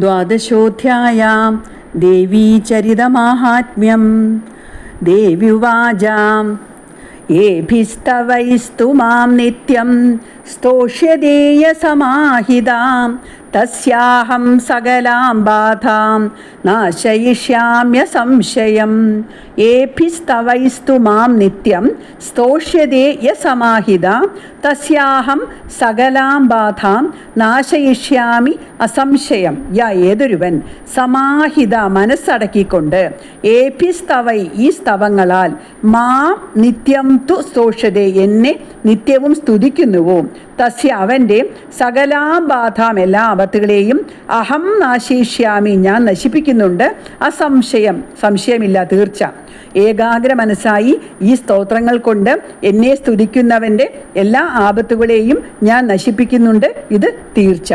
द्वादशोऽध्यायां देवीचरितमाहात्म्यं देव्युवाजाम् एभिस्तवैस्तु माँ नित्यं स्तोष्यदेयसमाहितां तस्याहं सकलां बाधां नाशयिष्याम्य संशयं येभिस्तवैस्तु मां नित्यं स्तोष्यते യസമാഹിത തസ്യാഹം സകലാം ബാധാം നാശയിഷ്യാമി അസംശയം യാ ഏതൊരുവൻ സമാഹിത മനസ്സടക്കിക്കൊണ്ട് ഏപി സ്തവൈ ഈ സ്തവങ്ങളാൽ മാം നിത്യം തു സ്തോഷതെ എന്നെ നിത്യവും സ്തുതിക്കുന്നുവോ തസ്യ അവന്റെ സകലാബാധാം എല്ലാ ആപത്തുകളെയും അഹം നാശിഷ്യാമി ഞാൻ നശിപ്പിക്കുന്നുണ്ട്. അസംശയം. സംശയമില്ല തീർച്ച. ഏകാഗ്ര മനസ്സായി ഈ സ്തോത്രങ്ങൾ കൊണ്ട് എന്നെ സ്തുതിക്കുന്നവന്റെ എല്ലാ ആപത്തുകളെയും ഞാൻ നശിപ്പിക്കുന്നുണ്ട്. ഇത് തീർച്ച.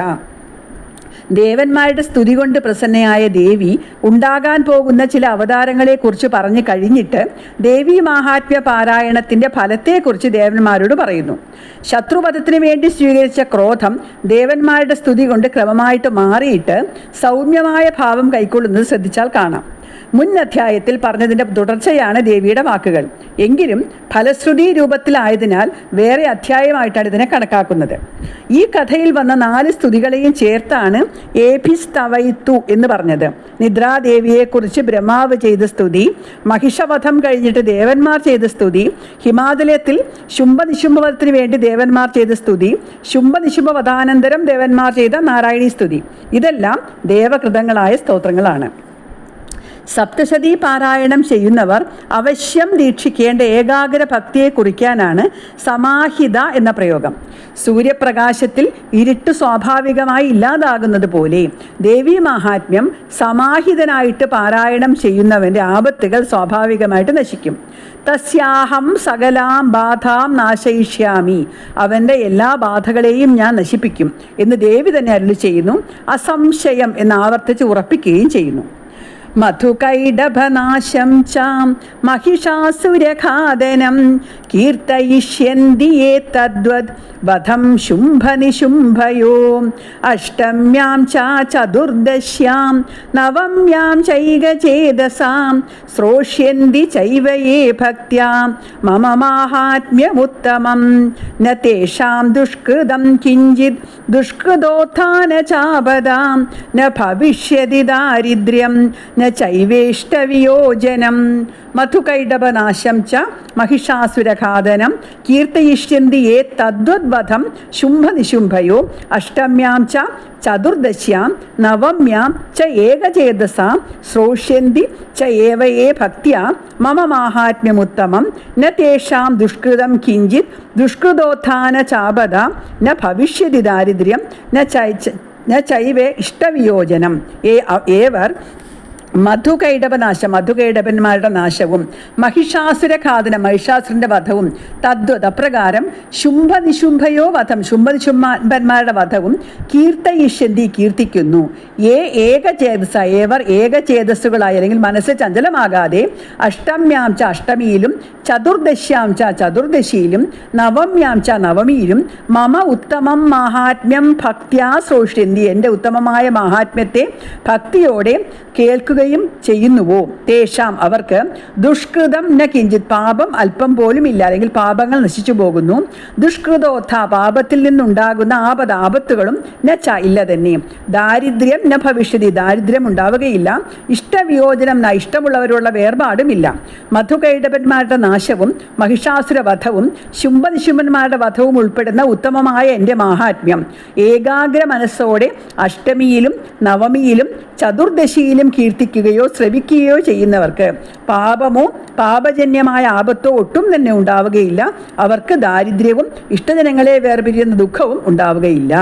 ദേവന്മാരുടെ സ്തുതി കൊണ്ട് പ്രസന്നയായ ദേവി ഉണ്ടാകാൻ പോകുന്ന ചില അവതാരങ്ങളെക്കുറിച്ച് പറഞ്ഞു കഴിഞ്ഞിട്ട് ദേവി മാഹാത്മ്യ പാരായണത്തിന്റെ ഫലത്തെക്കുറിച്ച് ദേവന്മാരോട് പറയുന്നു. ശത്രുപഥത്തിന് വേണ്ടി സ്വീകരിച്ച ക്രോധം ദേവന്മാരുടെ സ്തുതി കൊണ്ട് ക്രമമായിട്ട് മാറിയിട്ട് സൗമ്യമായ ഭാവം കൈക്കൊള്ളുന്നത് ശ്രദ്ധിച്ചാൽ കാണാം. മുൻ അധ്യായത്തിൽ പറഞ്ഞതിന്റെ തുടർച്ചയാണ് ദേവിയുടെ വാക്കുകൾ. എങ്കിലും ഫലശ്രുതി രൂപത്തിലായതിനാൽ വേറെ അധ്യായമായിട്ടാണ് ഇതിനെ കണക്കാക്കുന്നത്. ഈ കഥയിൽ വന്ന നാല് സ്തുതികളെയും ചേർത്താണ് ഏഭിസ്തവൈത്തു എന്ന് പറഞ്ഞത്. നിദ്രാദേവിയെക്കുറിച്ച് ബ്രഹ്മാവ് ചെയ്ത സ്തുതി മഹിഷവധം കഴിഞ്ഞിട്ട് ദേവന്മാർ ചെയ്ത സ്തുതി ഹിമാലയത്തിൽ ശുംഭനിശുംഭവധത്തിന് വേണ്ടി ദേവന്മാർ ചെയ്ത സ്തുതി ശുംഭനിശുംഭവധാനന്തരം ദേവന്മാർ ചെയ്ത നാരായണീ സ്തുതി. ഇതെല്ലാം ദേവകൃതങ്ങളായ സ്തോത്രങ്ങളാണ്. സപ്തശതി പാരായണം ചെയ്യുന്നവർ അവശ്യം ദീക്ഷിക്കേണ്ട ഏകാഗ്ര ഭക്തിയെ കുറിക്കാനാണ് സമാഹിത എന്ന പ്രയോഗം. സൂര്യപ്രകാശത്തിൽ ഇരുട്ട് സ്വാഭാവികമായി ഇല്ലാതാകുന്നത് പോലെ ദേവി മാഹാത്മ്യം സമാഹിതനായിട്ട് പാരായണം ചെയ്യുന്നവന്റെ ആപത്തുകൾ സ്വാഭാവികമായിട്ട് നശിക്കും. തസ്യാഹം സകലാം ബാധാം നാശയിഷ്യാമി. അവന്റെ എല്ലാ ബാധകളെയും ഞാൻ നശിപ്പിക്കും എന്ന് ദേവി തന്നെ അരുളി ചെയ്യുന്നു. അസംശയം എന്ന് ആവർത്തിച്ച് ഉറപ്പിക്കുകയും ചെയ്യുന്നു. മധുകൈഡഭനാശം ചാം മഹിഷാസുരഘാതനം കീർത്തയിഷ്യന്തി യേ തദ്വത് വധം ശുംഭനിശുംഭയോ. അഷ്ടമ്യാം ച ചതുർദശ്യാം നവമ്യാം ചൈകചേതസാം ശ്രോഷ്യന്തി ചൈവയേ ഭക്ത്യാം മമ മാഹാത്മ്യമുത്തമം. ന തേഷാം ദുഷ്കൃതം കിഞ്ചിത് ദുഷ്കൃതോത്ഥാന ചാപദാം ന ഭവിഷ്യതി ദാരിദ്ര്യം. ന ചൈവേഷ്ടവിയോജനം മധുകൈടപനാശം ച മഹിഷാസുരഘാതനം കീർത്തയിഷ്യന്തി യേ തദ്വദ്വധം ശുംഭനിശുംഭയോ അഷ്ടമ്യാം ച ചതുർദശ്യാം നവമ്യാം ച ഏകചേതസാം ശ്രോഷ്യന്തി ച ഏവയേ ഭക്തിയ മമ മാഹാത്മ്യമുത്തമം ന തേഷാം ദുഷ്കൃതം കിഞ്ചിത് ദുഷ്കൃതോത്ഥാന ചാപത ന ഭവിഷ്യതി ദാരിദ്ര്യം ന ചൈ ന ചൈവേ ഇഷ്ടവിയോജനം ഏവർ മധുകൈടവനാശം മധുകൈടവന്മാരുടെ നാശവും മഹിഷാസുരഘാതന മഹിഷാസുരന്റെ വധവും തദ്വത് അപ്രകാരം ശുംഭനിശുംഭയോ വധം ശുംഭനിശുംഭന്മാരുടെ വധവും കീർത്തയിഷ്യന്തി കീർത്തിക്കുന്നു. ഏ ഏകചേതസ ഏവർ ഏകചേതസ്സുകളായി അല്ലെങ്കിൽ മനസ്സ് ചഞ്ചലമാകാതെ അഷ്ടമ്യാം ച അഷ്ടമിയിലും ചതുർദശ്യാം ച ചതുർദശിയിലും നവമ്യാം ച നവമിയിലും മമ ഉത്തമം മാഹാത്മ്യം ഭക്ത്യാ സോഷ്യന്തി. എന്റെ ഉത്തമമായ മാഹാത്മ്യത്തെ ഭക്തിയോടെ കേൾക്കുക ചെയ്യുകയും ചെയ്യുന്നുവോ? തേഷാം അവർക്ക് ദുഷ്കൃതം ന കിഞ്ചിത് പാപം അല്പം പോലും ഇല്ല. അല്ലെങ്കിൽ പാപങ്ങൾ നശിച്ചു പോകുന്നു. ദുഷ്കൃതോത്ഥ പാപത്തിൽ നിന്നുണ്ടാകുന്ന ആപത് ആപത്തുകളും ന ച ഇല്ല തന്നെ. ദാരിദ്ര്യം ന ഭവിഷ്യതി ദാരിദ്ര്യം ഉണ്ടാവുകയില്ല. ഇഷ്ടവിയോജനം ന ഇഷ്ടമുള്ളവരുള്ള വേർപാടുമില്ല. മധുകൈടപന്മാരുടെ നാശവും മഹിഷാസുര വധവും ശുംഭനിശുംഭന്മാരുടെ വധവും ഉൾപ്പെടുന്ന ഉത്തമമായ എന്റെ മാഹാത്മ്യം. ഏകാഗ്ര മനസ്സോടെ അഷ്ടമിയിലും നവമിയിലും ചതുർദശിയിലും കീർത്തിക്കുകയോ ശ്രവിക്കുകയോ ചെയ്യുന്നവർക്ക് പാപമോ പാപജന്യമായ ആപത്തോ ഒട്ടും തന്നെ ഉണ്ടാവുകയില്ല. അവർക്ക് ദാരിദ്ര്യവും ഇഷ്ടജനങ്ങളെ വേർപിരിയുന്ന ദുഃഖവും ഉണ്ടാവുകയില്ല.